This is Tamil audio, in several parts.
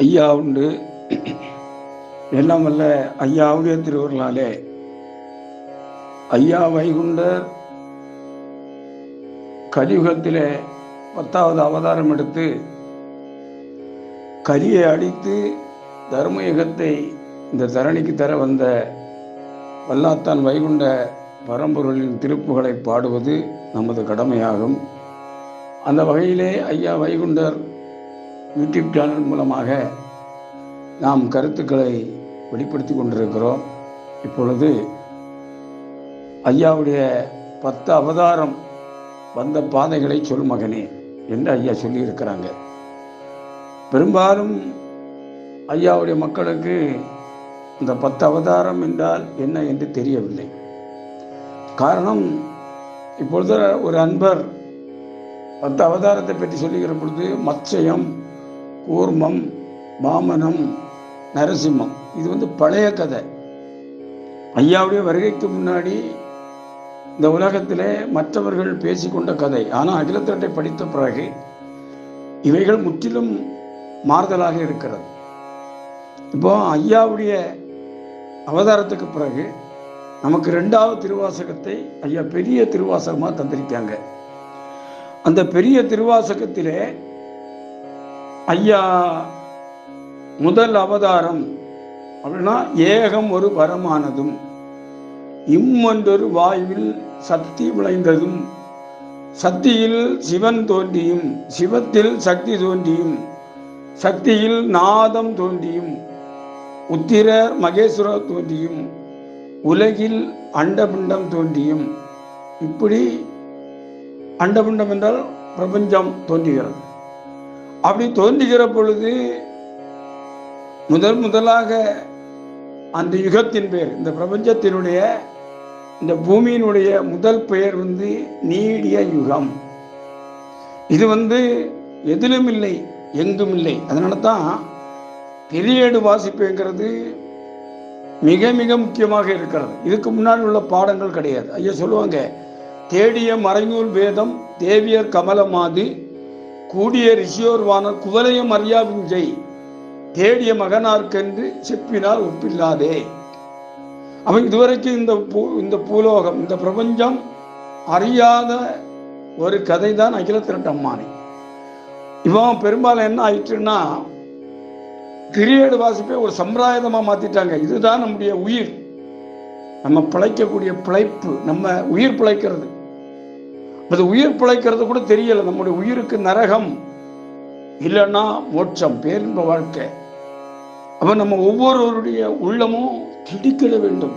ஐயா உண்டு எல்லாம் வல்ல ஐயாவுடைய திருவருளாலே. ஐயா வைகுண்டர் கலியுகத்திலே பத்தாவது அவதாரம் எடுத்து கரியை அடித்து தர்மயுகத்தை இந்த தரணிக்கு தர வந்த வல்லாத்தான் வைகுண்ட பரம்பொருளின் திருப்புகளை பாடுவது நமது கடமையாகும். அந்த வகையிலே ஐயா வைகுண்டர் யூடியூப் சேனல் மூலமாக நாம் கருத்துக்களை வெளிப்படுத்தி கொண்டிருக்கிறோம். இப்பொழுது ஐயாவுடைய பத்து அவதாரம் வந்த பாதைகளை சொல் மகனே என்று ஐயா சொல்லியிருக்கிறாங்க. பெரும்பாலும் ஐயாவுடைய மக்களுக்கு இந்த பத்து அவதாரம் என்றால் என்ன என்று தெரியவில்லை. காரணம் இப்பொழுது ஒரு அன்பர் பத்து அவதாரத்தை பற்றி சொல்லுகிற பொழுது மச்சயம் கூர்மம் மாமனம் நரசிம்மம். இது வந்து பழைய கதை. ஐயாவுடைய வருகைக்கு முன்னாடி இந்த உலகத்திலே மற்றவர்கள் பேசிக்கொண்ட கதை. ஆனால் அகிலத்தட்டை படித்த பிறகு இவைகள் முற்றிலும் மாறுதலாக இருக்கிறது. இப்போ ஐயாவுடைய அவதாரத்துக்கு பிறகு நமக்கு ரெண்டாவது திருவாசகத்தை ஐயா பெரிய திருவாசகமாக தந்திருக்காங்க. அந்த பெரிய திருவாசகத்திலே ஐயா முதல் அவதாரம் அப்படின்னா ஏகம் ஒரு வரமானதும் இம்மொன்றொரு வாயுவில் சக்தி விளைந்ததும் சக்தியில் சிவன் தோன்றியும் சிவத்தில் சக்தி தோன்றியும் சக்தியில் நாதம் தோன்றியும் உத்திரர் மகேஸ்வரர் தோன்றியும் உலகில் அண்டபிண்டம் தோன்றியும். இப்படி அண்டபிண்டம் என்றால் பிரபஞ்சம் தோன்றுகிறது. அப்படி தோன்றுகிற பொழுது முதல் முதலாக அந்த யுகத்தின் பெயர் இந்த பிரபஞ்சத்தினுடைய இந்த பூமியினுடைய முதல் பெயர் வந்து நீடிய யுகம். இது வந்து எதிலும் இல்லை எங்கும் இல்லை. அதனால தான் பெரியேடு வாசிப்புங்கிறது மிக மிக முக்கியமாக இருக்கிறது. இதுக்கு முன்னாடி உள்ள பாடங்கள் கிடையாது. ஐயா சொல்லுவாங்க தேடிய மறைநூல் வேதம் தேவியர் கமலமாது கூடிய ரிஷியோர்வானர் குவலையும் குவலயம் அறியா விஞ்சை தேடிய மகனார்க்கென்று செப்பினால் ஒப்பில்லாதே. அவன் இதுவரைக்கும் இந்த பூ இந்த பூலோகம் இந்த பிரபஞ்சம் அறியாத ஒரு கதை தான் அகில திரட்டம்மானி இவன் பெரும்பாலும் என்ன ஆயிட்டுன்னா கிரியேடு வாசிப்பை ஒரு சம்பிரதாயமாக மாற்றிட்டாங்க இதுதான் நம்முடைய உயிர். நம்ம பிழைக்கக்கூடிய பிழைப்பு நம்ம உயிர் பிழைக்கிறது. அது உயிர் பிழைக்கிறது கூட தெரியல. நம்முடைய உயிருக்கு நரகம். இல்லைன்னா மோட்சம் பேரின்ப வாழ்க்கை. அப்ப நம்ம ஒவ்வொருவருடைய உள்ளமும் திடுக்கிட வேண்டும்.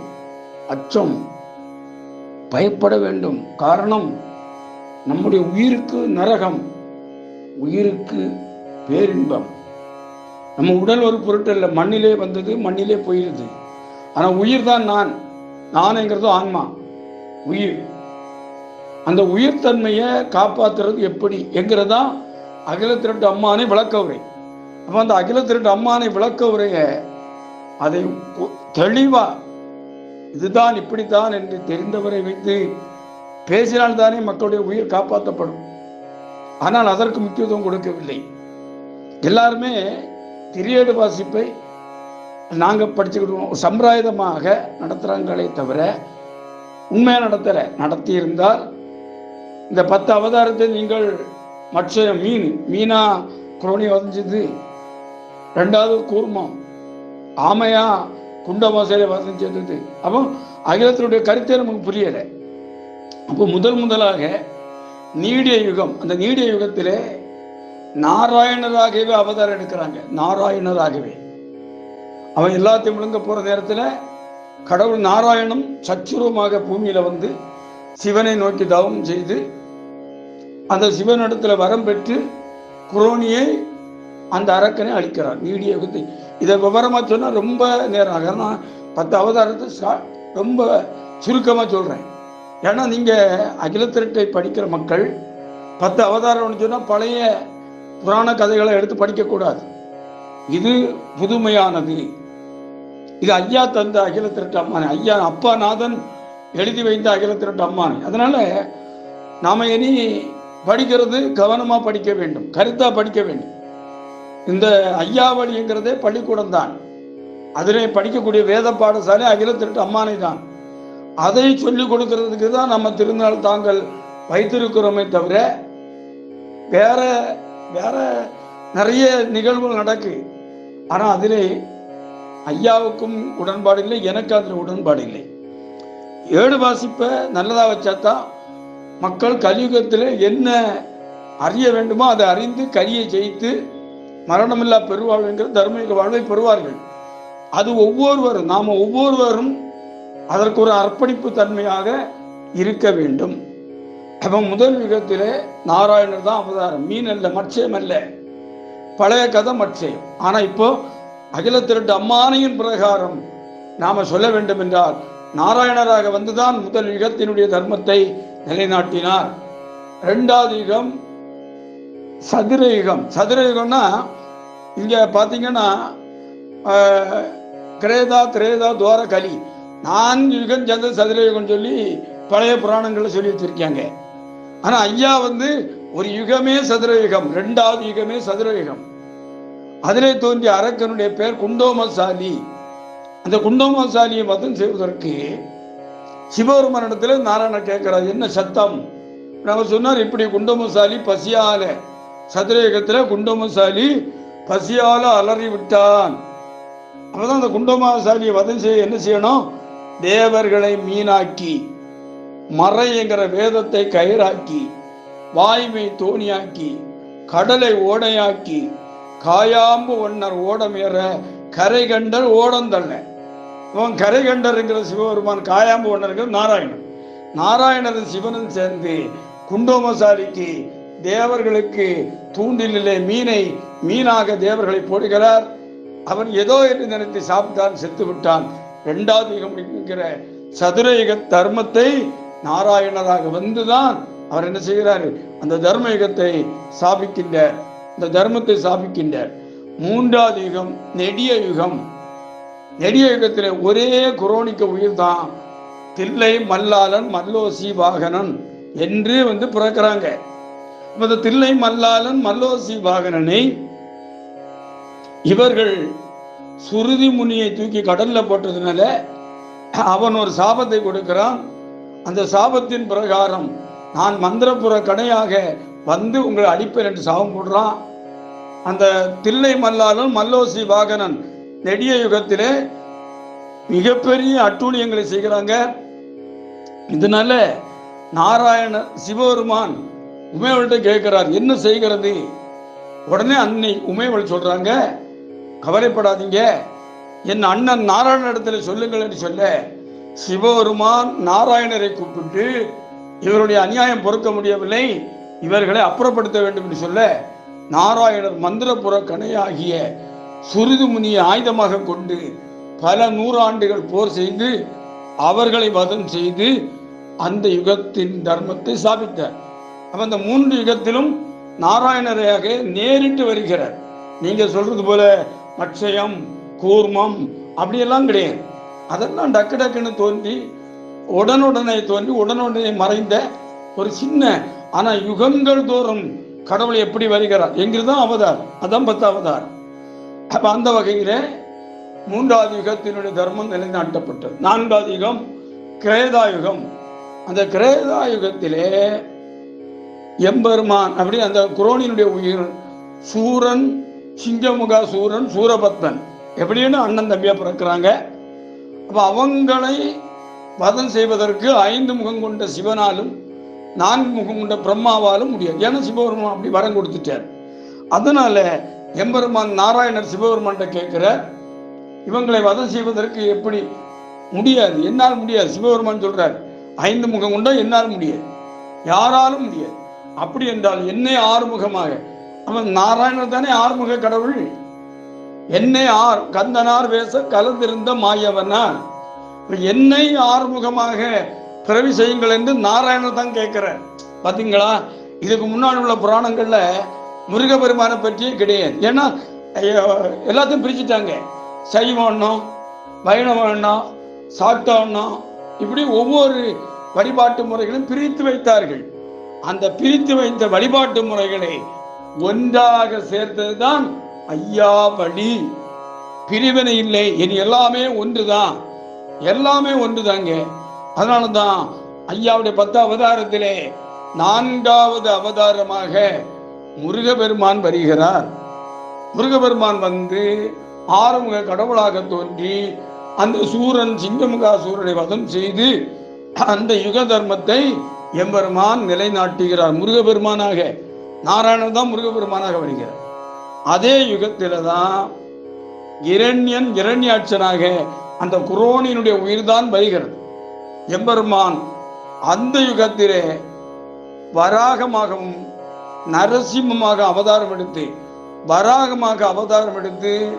அச்சம் பயப்பட வேண்டும். காரணம் நம்முடைய உயிருக்கு நரகம் உயிருக்கு பேரின்பம். நம்ம உடல் ஒரு பொருட்டல்ல மண்ணிலே வந்தது மண்ணிலே போயிடுது ஆனால் உயிர் தான் நான். நானுங்கிறதும் ஆன்மா. உயிர். அந்த உயிர் தன்மையை காப்பாத்துறது எப்படி என்கிறதா அகில திரட்டு அம்மானை விளக்க உரை. அப்போ அந்த அகில திரட்டு அம்மானை விளக்க உரைய அதை தெளிவா இதுதான் இப்படித்தான் என்று தெரிந்தவரை வைத்து பேசினால்தானே மக்களுடைய உயிர் காப்பாற்றப்படும் ஆனால் அதற்கு முக்கியத்துவம் கொடுக்கவில்லை. எல்லாருமே திரியேடு வாசிப்பை நாங்கள் படிச்சுக்கிடுவோம். ஒரு சம்பிரதாயமாக நடத்துகிறாங்களே தவிர உண்மையாக நடத்தலை நடத்தியிருந்தால் இந்த பத்து அவதாரத்தை நீங்கள் மற்ற மீன் மீனா குரோணி வதஞ்சது. ரெண்டாவது கூர்மம் ஆமையா குண்டவாசலை வதஞ்சது அப்போ அகிலத்தினுடைய கருத்தே நமக்கு புரியலை. அப்போ முதல் முதலாக நீடிய யுகம் அந்த நீடிய யுகத்திலே நாராயணராகவே அவதாரம் எடுக்கிறாங்க. நாராயணராகவே. அவன் எல்லாத்தையும் விழுங்க போற நேரத்தில் கடவுள் நாராயணம் சச்சுரமாக பூமியில வந்து சிவனை நோக்கி தவம் செய்து அந்த சிவனிடத்தில் வரம் பெற்று குரோனியை அந்த அரக்கனை அழிக்கிறார். நீடிய யுகத்தை இதை விவரமாக சொன்னால் ரொம்ப நேரம் ஆகும் நான் பத்து அவதாரத்தை ரொம்ப சுருக்கமாக சொல்கிறேன் ஏன்னா அகில அகிலத்திரட்டை படிக்கிற மக்கள் பத்து அவதாரம்னு சொன்னால் பழைய புராண கதைகளை எடுத்து படிக்கக்கூடாது இது புதுமையானது. இது ஐயா தந்த அகில திரட்டு அம்மானை. ஐயா அப்பா நாதன் எழுதி வைத்த அகில திரட்டு அம்மானை. அதனால் நாம் இனி படிக்கிறது கவனமாக படிக்க வேண்டும் கருத்தாக படிக்க வேண்டும். இந்த ஐயாவளிங்கிறதே பள்ளிக்கூடம் தான் அதிலே படிக்கக்கூடிய வேத பாடசாலை அகில திருட்டு அம்மானை தான் அதை சொல்லிக் கொடுக்கறதுக்கு தான் நம்ம திருநாள் தாங்கள் வைத்திருக்கிறோமே தவிர வேற வேற நிறைய நிகழ்வுகள் நடக்கு. ஆனால் அதிலே ஐயாவுக்கும் உடன்பாடு இல்லை எனக்கு அதில் உடன்பாடு இல்லை. ஏடு வாசிப்பை வச்சா தான் மக்கள் கலியுகத்தில் என்ன அறிய வேண்டுமோ அதை அறிந்து கலியை ஜெயித்து மரணமில்லா பெறுவாழ்வுங்கிற தர்மயுக வாழ்வை பெறுவார்கள். அது ஒவ்வொருவரும் நாம் ஒவ்வொருவரும் அதற்கு ஒரு அர்ப்பணிப்பு தன்மையாக இருக்க வேண்டும். அப்போ முதல் யுகத்திலே நாராயணர் தான் அவதாரம். மீன் அல்ல மட்சயம் அல்ல. பழைய கதை மட்சயம். ஆனால் இப்போ அகில திருட்டு அம்மானையின் பிரகாரம் நாம் சொல்ல வேண்டும் என்றால் நாராயணராக வந்துதான் முதல் யுகத்தினுடைய தர்மத்தை நிலைநாட்டினார். ரெண்டாவது யுகம் சதுர யுகம். சதுர யுகம்னா இங்க பாத்தீங்கன்னா கிரேதா திரேதா துவார கலி. நான்கு யுகம் சேர்ந்த சதுர யுகம் சொல்லி பழைய புராணங்களை சொல்லி வச்சிருக்காங்க. ஆனா ஐயா வந்து ஒரு யுகமே சதுர யுகம் ரெண்டாவது யுகமே சதுர யுகம். அதிலே தோன்றிய அரக்கனுடைய பெயர் குண்டோமசாலி. அந்த குண்டோமசாலியை மதம் செய்வதற்கு சிவபெருமானிடத்தில் நாராயணர் கேட்கிறார் என்ன சத்தம்? நம்ம சொன்னார் இப்படி குண்டோமசாலி பசியால. சதுரயுகத்தில் குண்டோமசாலி பசியால அலறி விட்டான் அப்பதான் அந்த குண்டோமசாலியை வதம் செய்ய என்ன செய்யணும்? தேவர்களை மீனாக்கி மறைங்கிற வேதத்தை கயிறாக்கி வாய்மை தோணியாக்கி கடலை ஓடையாக்கி காயாம்பு ஒன்னர் ஓடமேற கரை கண்டல் ஓடந்தள்ள இவன் கரைகண்டருங்கிற சிவபெருமான் காயாம்பு ஒன்றருங்கிற நாராயணன். நாராயணரும் சிவனும் சேர்ந்து குண்டோமசாரிக்கு தேவர்களுக்கு தூண்டிலே மீனை மீனாக தேவர்களை போடுகிறார். அவன் ஏதோ என்று நினைத்து சாப்பிட்டான் செத்து விட்டான். ரெண்டாவது யுகம் என்கிற சதுரயுக தர்மத்தை நாராயணராக வந்துதான் அவர் என்ன செய்கிறார்? அந்த தர்ம யுகத்தை சாபிக்கின்றார். இந்த தர்மத்தை சாபிக்கின்றார். மூன்றாவது யுகம் நெடிய யுகம். நெடிய யுகத்தில் ஒரே குரோனிக்க உயிர் தான் தில்லை மல்லாளன் மல்லோசி வாகனன் என்று வந்து பிறக்கிறாங்க. இந்த தில்லை மல்லாளன் மல்லோசி வாகனனை இவர்கள் சுருதி முனியை தூக்கி கடல்ல போட்டதுனால அவன் ஒரு சாபத்தை கொடுக்கிறான். அந்த சாபத்தின் பிரகாரம் நான் மந்திரப்புற கடையாக வந்து உங்களை அடிப்பேன் என்று சாபம் போடுறான். அந்த தில்லை மல்லாளன் மல்லோசி வாகனன் நெடிய யுகத்திலே மிகப்பெரிய அட்டூழியங்களை செய்கிறாங்க. இதனால நாராயண சிவபெருமான் உமையவள்கிட்ட கேட்கிறார் என்ன செய்கிறது? உடனே அன்னை உமையவள் சொல்றாங்க கவலைப்படாதீங்க. என் அண்ணன் நாராயண இடத்துல சொல்லுங்கள் என்று சொல்ல சிவபெருமான் நாராயணரை கூப்பிட்டு இவருடைய அநியாயம் பொறுக்க முடியவில்லை இவர்களை அப்புறப்படுத்த வேண்டும் என்று சொல்ல நாராயணர் மந்திரபுர கணையாகிய சுருது முனியை ஆயுதமாக கொண்டு பல நூறாண்டுகள் போர் செய்து அவர்களை வதம் செய்து அந்த யுகத்தின் தர்மத்தை ஸ்தாபித்தார். அப்ப அந்த மூன்று யுகத்திலும் நாராயணரையாக நேரிட்டு வருகிறார். நீங்க சொல்றது போல மட்சயம் கூர்மம் அப்படியெல்லாம் கிடையாது. அதெல்லாம் டக்கு டக்குன்னு தோன்றி உடனுடனே தோன்றி உடனுடனே மறைந்த ஒரு சின்ன ஆனா யுகங்கள் தோறும் கடவுள் எப்படி வருகிறார் எங்கிருந்தான் அவதார் அதான் பத்து அவதாரம். அப்ப அந்த வகையில மூன்றாவது யுகத்தினுடைய தர்மம் நிலைநாட்டப்பட்டது. நான்காவது யுகம் கிரேதா யுகம் அந்த கிரேதா யுகத்திலே எம்பெருமான் அப்படி அந்த குரோனினுடைய உயிர் சூரன் சிங்கமுகா சூரன் சூரபத்மன் எப்படின்னு அண்ணன் தம்பியா பிறக்கிறாங்க. அப்ப அவங்களை வதம் செய்வதற்கு ஐந்து முகம் கொண்ட சிவனாலும் நான்கு முகம் கொண்ட பிரம்மாவாலும் முடியாது. ஏன்னா சிவபெருமான் அப்படி வரம் கொடுத்துட்டார். அதனால எம்பெருமான் நாராயணர் சிவபெருமான்கிட்ட கேட்கிறார் இவங்களை வதம் செய்வதற்கு எப்படி முடியாது? என்னால் முடியாது சிவபெருமான் சொல்றார். ஐந்து முகம் கொண்டா என்னால் முடியாது. யாராலும் முடியாது. அப்படி என்றால் என்னை ஆறுமுகமாக. அவன் நாராயணர் தானே ஆறுமுக கடவுள்? என்னை ஆர் கந்தனார் வேச கலந்திருந்த மாயவனா? என்னை ஆறுமுகமாக பிறவி செய்யுங்கள் என்று நாராயணர் தான் கேட்கிறார். பார்த்தீங்களா இதுக்கு முன்னாடி உள்ள புராணங்களில் முருகபெருமானை பற்றியே கிடையாது. ஏன்னா ஐயோ, எல்லாத்தையும் பிரிச்சுட்டாங்க. சைவம் எண்ணம் வைணவம் இப்படி ஒவ்வொரு வழிபாட்டு முறைகளும் பிரித்து வைத்தார்கள். அந்த பிரித்து வைத்த வழிபாட்டு முறைகளை ஒன்றாக சேர்த்தது தான் ஐயா வழி. பிரிவினை இல்லை. இனி எல்லாமே ஒன்றுதான். எல்லாமே ஒன்றுதாங்க. அதனால தான் ஐயாவுடைய பத்து அவதாரத்திலே நான்காவது அவதாரமாக முருகபெருமான் வருகிறார். முருகபெருமான் வந்து ஆறுமுக கடவுளாக தோன்றி அந்த சூரன் சிங்கமுகா சூரனை வதம் செய்து அந்த யுக தர்மத்தை எம்பெருமான் நிலைநாட்டுகிறார் முருகபெருமானாக. நாராயணன் தான் முருகபெருமானாக வருகிறார். அதே யுகத்தில தான் இரண்யன் இரண்யாட்சனாக அந்த குரோனினுடைய உயிர்தான் வருகிறது. எம்பெருமான் அந்த யுகத்திலே வராகமாகவும் நரசிம்மமாக அவதாரம் எடுத்து வராகமாக அவதாரம் எடுத்து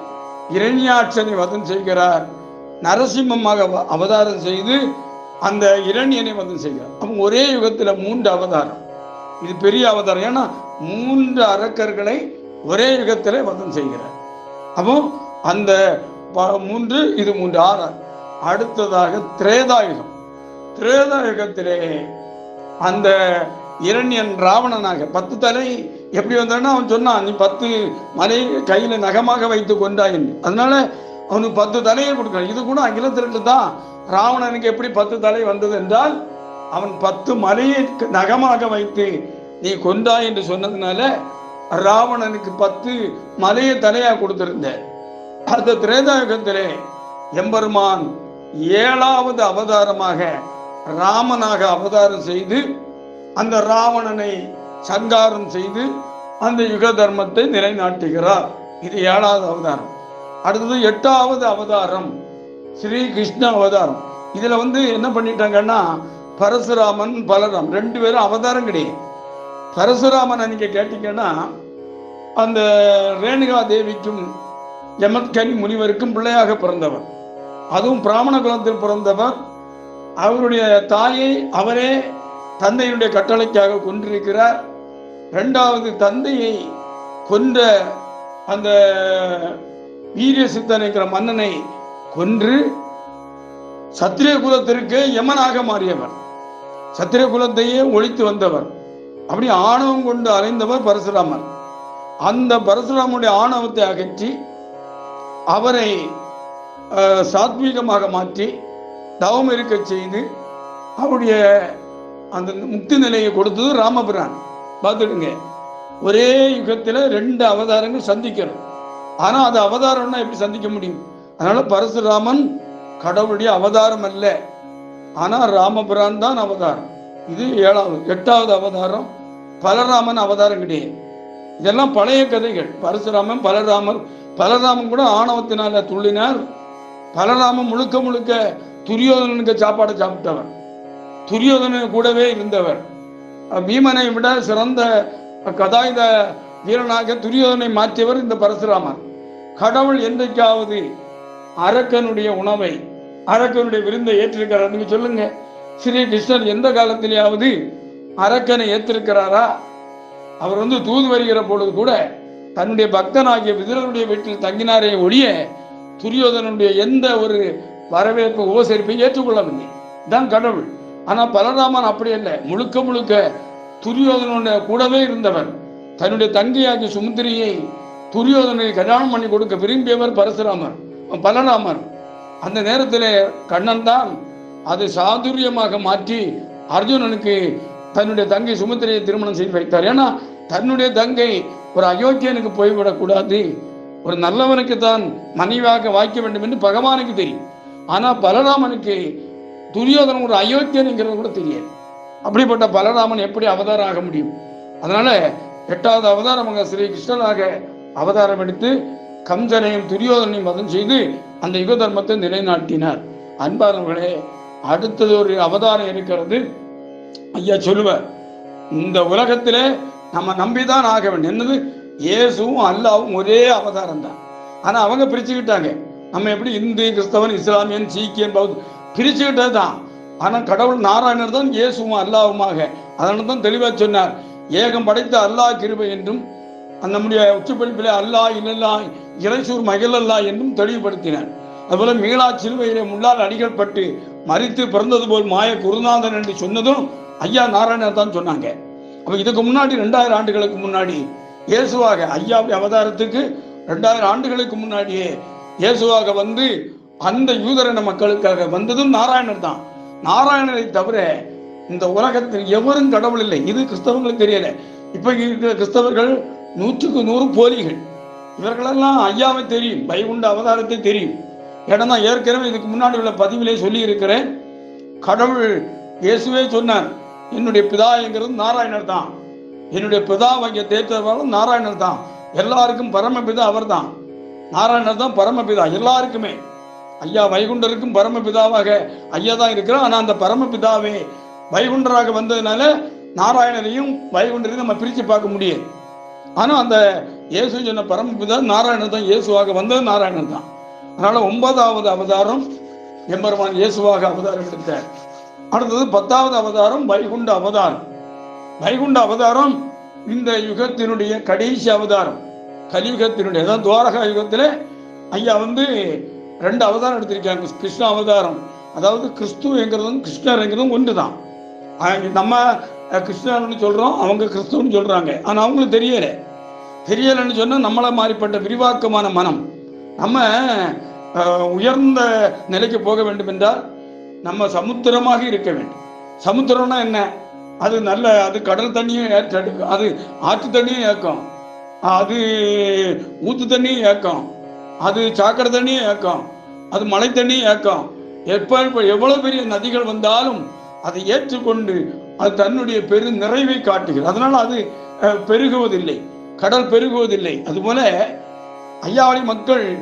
இரண்யாட்சனை வதம் செய்கிறார். நரசிம்மமாக அவதாரம் செய்து அந்த இரணியனை வதம் செய்கிறார். அவங்க ஒரே யுகத்தில் மூன்று அவதாரம். இது பெரிய அவதாரம். ஏன்னா மூன்று அரக்கர்களை ஒரே யுகத்தில் வதம் செய்கிறார். அப்போ அந்த ப- மூன்று இது மூன்று ஆறு. அடுத்ததாக திரேதாயுகம் திரேதாயுகத்திலே அந்த இரண்யன் ராவணனாக. பத்து தலை எப்படி வந்தான்னா அவன் சொன்னான் நீ பத்து மலை கையில் நகமாக வைத்து கொண்டாய் என்று. அதனால அவனுக்கு பத்து தலையை கொடுக்கணும். இது கூட அகிலத்திற்கு தான். ராவணனுக்கு எப்படி பத்து தலை வந்தது என்றால் அவன் பத்து மலையை நகமாக வைத்து நீ கொண்டாய் என்று சொன்னதுனால ராவணனுக்கு பத்து மலையை தலையாக கொடுத்திருந்த அந்த திரேதாயுகத்திலே எம்பெருமான் ஏழாவது அவதாரமாக ராமனாக அவதாரம் செய்து அந்த ராவணனை சங்காரம் செய்து அந்த யுக தர்மத்தை நிலைநாட்டுகிறார். இது ஏழாவது அவதாரம். அடுத்தது எட்டாவது அவதாரம் ஸ்ரீ கிருஷ்ண அவதாரம். இதுல வந்து என்ன பண்ணிட்டாங்கன்னா பரசுராமன் பலராம் ரெண்டு பேரும் அவதாரம் கிடையாது. பரசுராமன் நீங்க கேட்டீங்கன்னா அந்த ரேணுகா தேவிக்கும் யமத்கனி முனிவருக்கும் பிள்ளையாக பிறந்தவர். அதுவும் பிராமண குலத்தில் பிறந்தவர். அவருடைய தாயை அவரே தந்தையுடைய கட்டளைக்காக கொன்றிருக்கிறார். இரண்டாவது தந்தையை கொன்ற அந்த வீரியசித்தன் என்கிற மன்னனை கொன்று சத்திரிய குலத்திற்கு யமனாக மாறியவர். சத்திரிய குலத்தையே ஒழித்து வந்தவர். அப்படி ஆணவம் கொண்டு அலைந்தவர் பரசுராமன். அந்த பரசுராமனுடைய ஆணவத்தை அகற்றி அவரை சாத்வீகமாக மாற்றி தவம் இருக்க செய்து அவருடைய அந்த முக்தி நிலையை கொடுத்தது ராமபிரான். பார்த்துடுங்க ஒரே யுகத்தில் ரெண்டு அவதாரங்கள் சந்திக்கணும். ஆனால் அது அவதாரம்னா எப்படி சந்திக்க முடியும்? அதனால பரசுராமன் கடவுளுடைய அவதாரம் அல்ல. ஆனால் ராமபிரான் தான் அவதாரம். இது ஏழாவது எட்டாவது அவதாரம். பலராமன் அவதாரம் கிடையாது. இதெல்லாம் பழைய கதைகள். பரசுராமன் பலராமர் பலராமன் கூட ஆணவத்தினால துள்ளினார். பலராமன் முழுக்க முழுக்க துரியோதனனுக்கு சாப்பாடை சாப்பிட்டவர். துரியோதனன் கூடவே இருந்தவர். பீமனை விட சிறந்த கதாயுத வீரனாக துரியோதனை மாற்றியவர் இந்த பரசுராமர். கடவுள் என்றைக்காவது அரக்கனுடைய உணவை அரக்கனுடைய விருந்தை ஏற்றிருக்கிறார். நீங்க சொல்லுங்க ஸ்ரீ கிருஷ்ணர் எந்த காலத்திலேயாவது அரக்கனை ஏற்றிருக்கிறாரா? அவர் வந்து தூது வருகிற பொழுது கூட தன்னுடைய பக்தனாகிய விதுரனுடைய வீட்டில் தங்கினாரே ஒழிய துரியோதனனுடைய எந்த ஒரு வரவேற்பு உபசரிப்பை ஏற்றுக்கொள்ளவில்லை. தான் கடவுள். ஆனா பலராமன் அப்படி இல்லை முழுக்க முழுக்க துரியோதனோட கூடவே இருந்தவர். தன்னுடைய தங்கையாகிய சுமுத்திரியை துரியோதனை கல்யாணம் பண்ணி கொடுக்க விரும்பியவர் பரசுராமர் பலராமர். அந்த நேரத்தில் கண்ணன் தான் அதை சாதுரியமாக மாற்றி அர்ஜுனனுக்கு தன்னுடைய தங்கை சுமந்திரியை திருமணம் செய்து வைத்தார். ஏன்னா தன்னுடைய தங்கை ஒரு அயோக்கியனுக்கு போய்விடக்கூடாது ஒரு நல்லவனுக்கு தான் மனைவியாக வாய்க்க வேண்டும் என்று பகவானுக்கு தெரியும். ஆனால் பலராமனுக்கு துரியோதனன் ஒரு அயோக்கியனுங்கிறது கூட தெரியாது. அப்படிப்பட்ட பலராமன் எப்படி அவதாரம் ஆக முடியும்? அதனால எட்டாவது அவதாரமாக ஸ்ரீ கிருஷ்ணனாக அவதாரம் எடுத்து கம்சனையும் துரியோதனையும் வதம் செய்து அந்த யுக தர்மத்தை நிலைநாட்டினார். அன்பானவர்களே அடுத்தது ஒரு அவதாரம் இருக்கிறது. ஐயா சொல்லுவார் இந்த உலகத்திலே நம்ம நம்பிதான் ஆக வேண்டும். என்னது? இயேசுவும் அல்லாவும் ஒரே அவதாரம் தான். ஆனா அவங்க பிரிச்சுக்கிட்டாங்க. நம்ம எப்படி இந்து கிறிஸ்தவன் இஸ்லாமியன் சீக்கியன் பௌத்த பிரிச்சுக்கிட்டது தான் ஆனால் கடவுள் நாராயணர் தான் இயேசுமா அல்லாவுமாக. அதனால தான் தெளிவாக சொன்னார். ஏகம் படைத்த அல்லாஹ் கிருபை என்றும் அந்த நம்முடைய உச்சப்படிப்பில் அல்லாஹ் இல்லல்லா இறைசூர் மகிழல்லா என்றும் தெளிவுபடுத்தினார். அதுபோல மீளா சிலுவையிலே முள்ளால் அடிகள் பட்டு மறித்து பிறந்தது போல் மாய குருநாதன் என்று சொன்னதும் ஐயா நாராயணர் தான் சொன்னாங்க. அப்போ இதுக்கு முன்னாடி ரெண்டாயிரம் ஆண்டுகளுக்கு முன்னாடி இயேசுவாக ஐயாவுடைய அவதாரத்துக்கு ரெண்டாயிரம் ஆண்டுகளுக்கு முன்னாடியே இயேசுவாக வந்து அந்த யூதரன மக்களுக்காக வந்ததும் நாராயணர் தான். நாராயணரை தவிர இந்த உலகத்தில் எவரும் கடவுள் இல்லை. இது கிறிஸ்தவங்களுக்கு தெரியல. இப்ப இருக்கிற கிறிஸ்தவர்கள் நூற்றுக்கு நூறு போலிகள் இவர்களெல்லாம் ஐயாவை தெரியும். வைகுண்ட அவதாரத்தை தெரியும். ஏன்னா நான் ஏற்கனவே இதுக்கு முன்னாடி உள்ள பதிவிலே சொல்லி இருக்கிறேன் கடவுள் இயேசுவே சொன்னார். என்னுடைய பிதா என்கிறது நாராயணர் தான். என்னுடைய பிதா வைக்க தேர்த்தவர்களும் நாராயணர் தான். எல்லாருக்கும் பரமபிதா அவர்தான். நாராயணர் தான் பரமபிதா. எல்லாருக்குமே. ஐயா வைகுண்டருக்கும் பரமபிதாவாக ஐயா தான் இருக்கிறார். ஆனால் அந்த பரமபிதாவே வைகுண்டராக வந்ததுனால நாராயணரையும் வைகுண்டரையும் நம்ம பிரித்து பார்க்க முடியாது. ஆனால் அந்த இயேசு சொன்ன பரமபிதா நாராயணர் தான் இயேசுவாக வந்தது நாராயணன் தான். அதனால் ஒன்பதாவது அவதாரம் எம்பெருமான் இயேசுவாக அவதாரம் எடுத்தார் அடுத்தது பத்தாவது அவதாரம் வைகுண்ட அவதாரம். வைகுண்ட அவதாரம் இந்த யுகத்தினுடைய கடைசி அவதாரம். கலியுகத்தினுடைய அதாவது துவாரகா யுகத்தில் ஐயா வந்து ரெண்டு அவதாரம் எடுத்திருக்காங்க. கிருஷ்ண அவதாரம். அதாவது கிறிஸ்துவங்கிறதும் கிருஷ்ணருங்கிறதும் ஒன்று தான் நம்ம கிருஷ்ணர்னு சொல்கிறோம் அவங்க கிறிஸ்துவன்னு சொல்கிறாங்க ஆனால் அவங்களுக்கு தெரியல. தெரியலைன்னு சொன்னால் நம்மளை மாறிப்பட்ட விரிவாக்கமான மனம். நம்ம உயர்ந்த நிலைக்கு போக வேண்டும் என்றால் நம்ம சமுத்திரமாக இருக்க வேண்டும். சமுத்திரம்னா என்ன? அது நல்ல அது கடல் தண்ணியும் ஏற்ற அது ஆற்று தண்ணியும் ஏற்கும். அது ஊத்து தண்ணியும் ஏற்கும். அது சாக்கடை தண்ணியும் ஏக்கம். அது மழை தண்ணியும் ஏக்கம். எப்ப எவ்வளவு பெரிய நதிகள் வந்தாலும் அதை ஏற்றுக்கொண்டு அது தன்னுடைய பெரு நிறைவை காட்டுகிறது. அதனால அது பெருகுவதில்லை. கடல் பெருகுவதில்லை. அதுபோல ஐயாவளி மக்கள்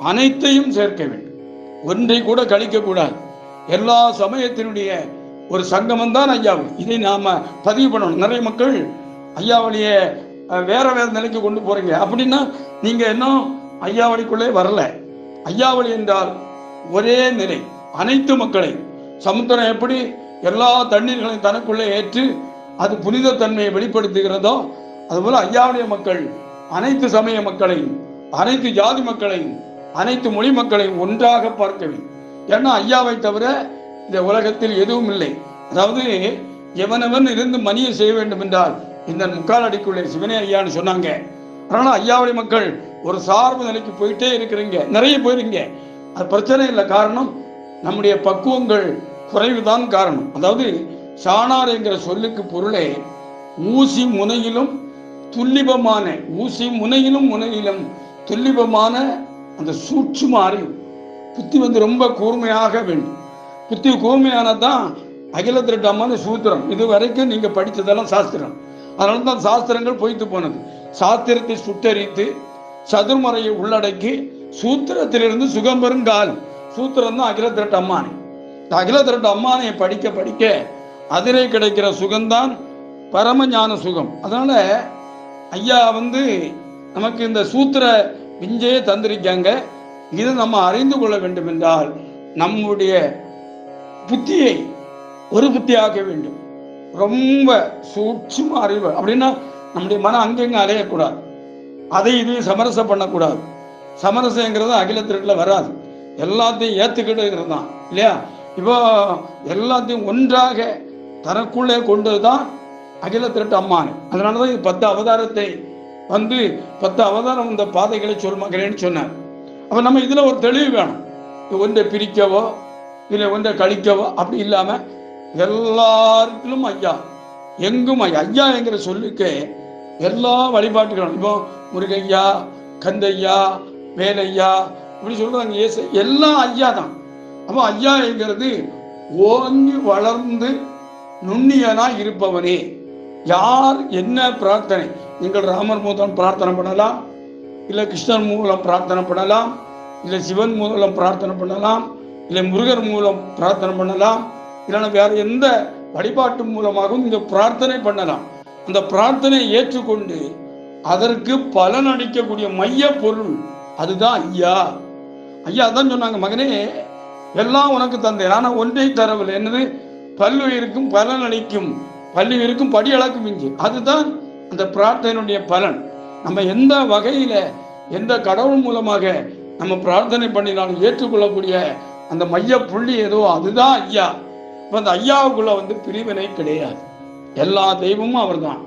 அனைத்தையும் சேர்க்க வேண்டும். ஒன்றை கூட கழிக்க கூடாது எல்லா சமயத்தினுடைய ஒரு சங்கமம் தான் ஐயாவளி. இதை நாம பதிவு பண்ணணும். நிறைய மக்கள் ஐயாவளிய வேற வேற நிலைக்கு கொண்டு போறீங்க. அப்படின்னா நீங்க இன்னும் ஐயாவளிக்குள்ளே வரல. ஐயாவளி என்றால் ஒரே நிலை. அனைத்து மக்களை சமுத்திரம் எப்படி எல்லா தண்ணீர்களையும் தனக்குள்ளே ஏற்று அது புனித தன்மையை வெளிப்படுத்துகிறதோ அதுபோல ஐயாவுடைய மக்கள் அனைத்து சமய மக்களையும் அனைத்து ஜாதி மக்களையும் அனைத்து மொழி மக்களையும் ஒன்றாக பார்க்கவில்லை ஏன்னா ஐயாவை தவிர இந்த உலகத்தில் எதுவும் இல்லை. அதாவது எவனவன் இருந்து மணியை செய்ய வேண்டும் என்றால் இந்த முக்கால் அடிக்குள்ளே சிவனே ஐயான்னு சொன்னாங்க. அதனால ஐயாவுடைய மக்கள் ஒரு சார்பு நிலைக்கு போயிட்டே இருக்கிறீங்க. நிறைய போயிருங்க அது பிரச்சனை இல்லை. காரணம் நம்முடைய பக்குவங்கள் குறைவுதான் காரணம். அதாவது சாணார் என்கிற சொல்லுக்கு பொருளே ஊசி முனையிலும் துல்லிபமான ஊசி முனையிலும் முனையிலும் துல்லிபமான அந்த சூட்சும அறிவு புத்தி வந்து ரொம்ப கூர்மையாக வேண்டும். புத்தி கூர்மையானதான் அகில திரட்டமான சூத்திரம். இது வரைக்கும் நீங்கள் படித்ததெல்லாம் சாஸ்திரம். அதனால தான் சாஸ்திரங்கள் பொய்த்து போனது. சாஸ்திரத்தை சுட்டரித்து சதுர்மறையை உள்ளடக்கி சூத்திரத்திலிருந்து சுகம் பெறும் சூத்திரம் தான் அகில திரட்டு அம்மானி. இந்த அகில திரட்டு அம்மானையை படிக்க படிக்க அதிலே கிடைக்கிற சுகம்தான் பரம ஞான சுகம். அதனால ஐயா வந்து நமக்கு இந்த சூத்திர விஞ்சையை தந்திருக்காங்க. இது நம்ம அறிந்து கொள்ள வேண்டும் என்றால் நம்முடைய புத்தியை ஒரு புத்தியாக்க வேண்டும். ரொம்ப சூட்சும அறிவு. அப்படின்னா நம்முடைய மனம் அங்கங்க அலையக்கூடாது. அதை இதையும் சமரசம் பண்ணக்கூடாது. சமரசங்கிறது அகில திருட்டில் வராது. எல்லாத்தையும் ஏற்றுக்கிட்டுங்கிறது தான் இல்லையா? இப்போ எல்லாத்தையும் ஒன்றாக தனக்குள்ளே கொண்டு தான் அகில திரட்டு அம்மானு. அதனால தான் இது பத்து அவதாரத்தை வந்து பத்து அவதாரம் இந்த பாதைகளை சொல் மகளேன்னு சொன்னார். அப்போ நம்ம இதில் ஒரு தெளிவு வேணும். ஒன்றை பிரிக்கவோ இல்லை ஒன்றை கழிக்கவோ அப்படி இல்லாமல் எல்லாருக்கும் ஐயா எங்கும் ஐயா ஐயா என்கிற சொல்லுக்கு எல்லா வழிபாட்டுகளும். இப்போ முருகையா கந்தையா வேலையா இப்படி சொல்றாங்க இயேசு. எல்லாம் ஐயா தான். அப்போ ஐயா என்கிறது ஓங்கி வளர்ந்து நுண்ணியனா இருப்பவனே. யார் என்ன பிரார்த்தனை? நீங்கள் ராமர் மூலம் பிரார்த்தனை பண்ணலாம். இல்லை கிருஷ்ணன் மூலம் பிரார்த்தனை பண்ணலாம். இல்லை சிவன் மூலம் பிரார்த்தனை பண்ணலாம். இல்லை முருகர் மூலம் பிரார்த்தனை பண்ணலாம். இல்லைன்னா வேற எந்த வழிபாட்டு மூலமாகவும் நீங்கள் பிரார்த்தனை பண்ணலாம். அந்த பிரார்த்தனையை ஏற்றுக்கொண்டு அதற்கு பலன் அளிக்கக்கூடிய மைய பொருள் அதுதான் ஐயா. ஐயா தான் சொன்னாங்க மகனே எல்லாம் உனக்கு தந்தேன். ஆனால் ஒன்றை தரவில்லை. என்னது? பல்லுயிருக்கும் பலன் அளிக்கும். பல்லுயிருக்கும் படி அளக்கும் இங்கு அதுதான் அந்த பிரார்த்தனையுடைய பலன். நம்ம எந்த வகையில் எந்த கடவுள் மூலமாக நம்ம பிரார்த்தனை பண்ணினாலும் ஏற்றுக்கொள்ளக்கூடிய அந்த மைய புள்ளி ஏதோ அதுதான் ஐயா. இப்போ அந்த ஐயாவுக்குள்ள வந்து பிரிவினை கிடையாது. எல்லா தெய்வமும் அவர் தான்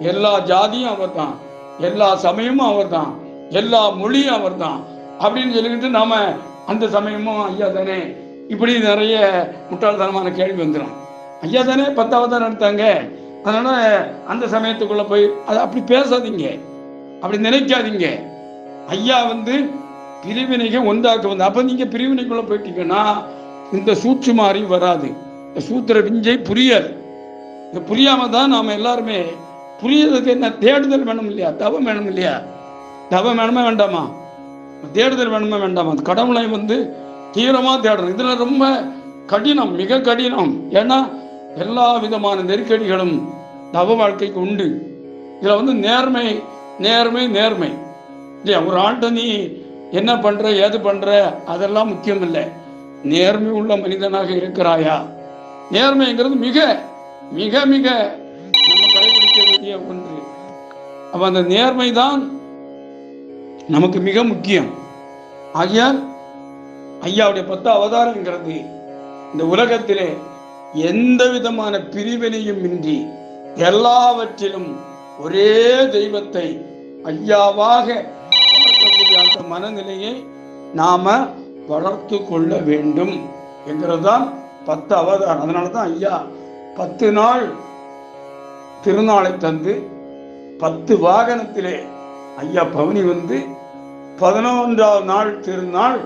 எல்லா ஜாதியும் அவர் தான் எல்லா சமயமும் அவர் தான் எல்லா மொழியும் அவர் தான் அப்படின்னு சொல்லிக்கிட்டு நாம அந்த சமயமும் ஐயா தானே? இப்படி நிறைய முட்டாள்தனமான கேள்வி வந்துடும். ஐயா தானே பத்தாவது தான் நடத்தாங்க அதனால அந்த சமயத்துக்குள்ள போய் அதை அப்படி பேசாதீங்க. அப்படி நினைக்காதீங்க. ஐயா வந்து பிரிவினைகள் ஒன்றாக்க வந்து அப்போ நீங்கள் பிரிவினைக்குள்ளே போயிட்டீங்கன்னா இந்த சூட்சு வராது. இந்த சூத்திர விஞ்சை புரியாது இது புரியாம தான் நாம எல்லாருமே புரியறதுக்கு என்ன தேடுதல் வேணும் இல்லையா? தவம் வேணும் இல்லையா? தவம் வேணுமா வேண்டாமா? தேடுதல் வேணுமா வேண்டாமா? அந்த கடவுளை வந்து தீவிரமா தேடணும் இதுல ரொம்ப கடினம் மிக கடினம். ஏன்னா எல்லா விதமான நெருக்கடிகளும் தவ வாழ்க்கைக்கு உண்டு. இதுல வந்து நேர்மை நேர்மை நேர்மை. இல்லையா? ஒரு ஆண்ட நீ என்ன பண்ற ஏது பண்ற அதெல்லாம் முக்கியம் இல்லை நேர்மை உள்ள மனிதனாக இருக்கிறாயா? நேர்மைங்கிறது மிக மிக மிக நம்ம கடைபிடிக்க வேண்டிய ஒன்று. அப்ப அந்த நேர்மை தான் நமக்கு மிக முக்கியம். ஆகையால் ஐயாவுடைய பத்து அவதாரங்கிறது இந்த உலகத்திலே எந்த விதமான பிரிவினையும் இன்றி எல்லாவற்றிலும் ஒரே தெய்வத்தை ஐயாவாக பார்க்கக்கூடிய அந்த மனநிலையை நாம வளர்த்து கொள்ள வேண்டும். என்கிறது தான் பத்து அவதாரம். அதனால தான் ஐயா பத்து நாள் திருநாளை தந்து பத்து வாகனத்திலே ஐயா பவனி வந்து பதினொன்றாவது நாள் திருநாள்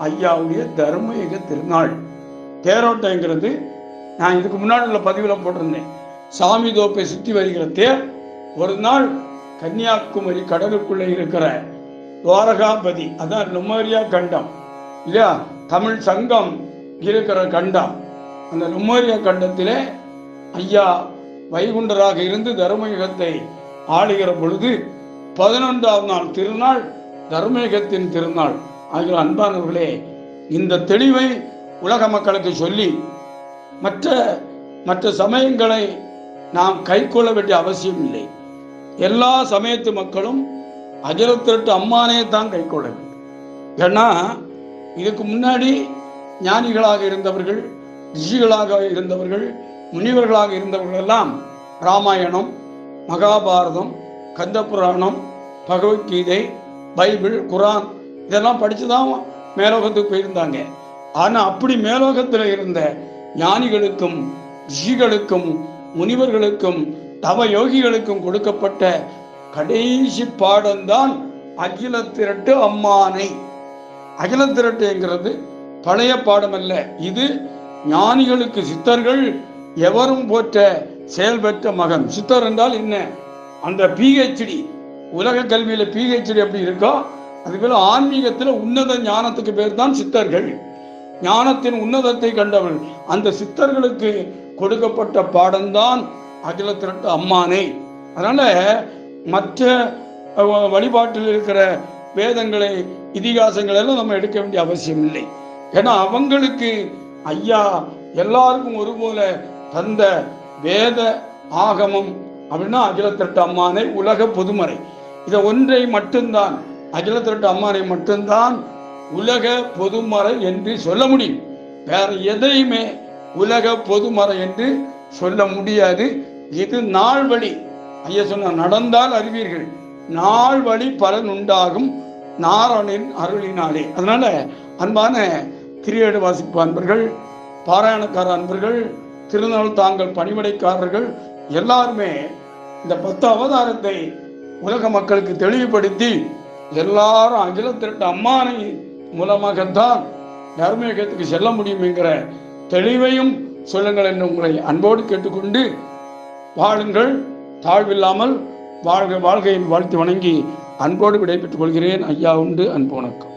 ஐயாவுடைய தர்மயுக திருநாள். தேரோட்டங்கிறது நான் இதுக்கு முன்னாடி உள்ள பதிவில் போட்டிருந்தேன். சாமி தோப்பை சுற்றி வருகிற தேர் ஒரு நாள் கன்னியாகுமரி கடலுக்குள்ளே இருக்கிற துவாரகாபதி அதான் நுமரியா கண்டம். இல்லையா? தமிழ் சங்கம் இருக்கிற கண்டம். அந்த நுமரியா கண்டத்திலே ஐயா வைகுண்டராக இருந்து தர்மயுகத்தை ஆளுகிற பொழுது பதினொன்றாவது நாள் திருநாள் தர்மயுகத்தின் திருநாள். ஆகிய அன்பானவர்களே இந்த தெளிவை உலக மக்களுக்கு சொல்லி மற்ற மற்ற சமயங்களை நாம் கைக்கொள்ள வேண்டிய அவசியம் இல்லை. எல்லா சமயத்து மக்களும் அஜரத்திரட்டு அம்மானே தான் கைக்கொள்ள வேண்டும். ஏன்னா இதுக்கு முன்னாடி ஞானிகளாக இருந்தவர்கள் ரிஷிகளாக இருந்தவர்கள் முனிவர்களாக இருந்தவர்களெல்லாம் ராமாயணம் மகாபாரதம் கந்த புராணம் பகவத்கீதை பைபிள் குரான் இதெல்லாம் படித்து தான் மேலோகத்துக்கு போயிருந்தாங்க. ஆனால் அப்படி மேலோகத்தில் இருந்த ஞானிகளுக்கும் ரிஷிகளுக்கும் முனிவர்களுக்கும் தவ யோகிகளுக்கும் கொடுக்கப்பட்ட கடைசி பாடம்தான் அகில திரட்டு அம்மானை. அகில திரட்டுங்கிறது பழைய பாடம் அல்ல இது ஞானிகளுக்கு சித்தர்கள் எவரும் போற்ற செயல்பெற்ற மகன். சித்தர் என்றால் என்ன? அந்த பிஹெச்டி உலக கல்வியில பிஹெச்டி எப்படி இருக்கோ? அதுபோல ஆன்மீகத்தில் உன்னத ஞானத்துக்கு பேர் தான் சித்தர்கள். ஞானத்தின் உன்னதத்தை கண்டவன் அந்த சித்தர்களுக்கு கொடுக்கப்பட்ட பாடம்தான் அகில திரட்டு அம்மானை. அதனால மற்ற வழிபாட்டில் இருக்கிற வேதங்களை இதிகாசங்கள் எல்லாம் நம்ம எடுக்க வேண்டிய அவசியம் இல்லை ஏன்னா அவங்களுக்கு ஐயா எல்லாருக்கும் ஒரு போல தந்த வேத ஆகமம் அப்படின்னா அகில திரட்டு அம்மானை உலக பொதுமறை. இதை ஒன்றை மட்டும்தான் அகில திரட்டு அம்மானை மட்டும்தான் உலக பொதுமறை என்று சொல்ல முடியும். வேற எதையுமே உலக பொதுமறை என்று சொல்ல முடியாது. இது நாள் வழி. ஐயா சொன்ன நடந்தால் அறிவீர்கள். நாள் வழி பலன் உண்டாகும் நாராயணின் அருளினாலே. அதனால அன்பான திரியேடு வாசிப்பு அன்பர்கள் பாராயணக்கார அன்பர்கள் திருநாள் தாங்கள் பணிமடைக்காரர்கள் எல்லாருமே இந்த பத்து அவதாரத்தை உலக மக்களுக்கு தெளிவுபடுத்தி எல்லாரும் அகில திரட்ட அம்மானை மூலமாகத்தான் தர்மயுகத்துக்கு செல்ல முடியும் என்கிற தெளிவையும் சொல்லுங்கள் என்று உங்களை அன்போடு கேட்டுக்கொண்டு வாழுங்கள். தாழ்வில்லாமல் வாழ்க வாழ்கையில் வாழ்த்து வணங்கி அன்போடு விடைபெற்றுக் கொள்கிறேன். ஐயா உண்டு அன்பு வணக்கம்.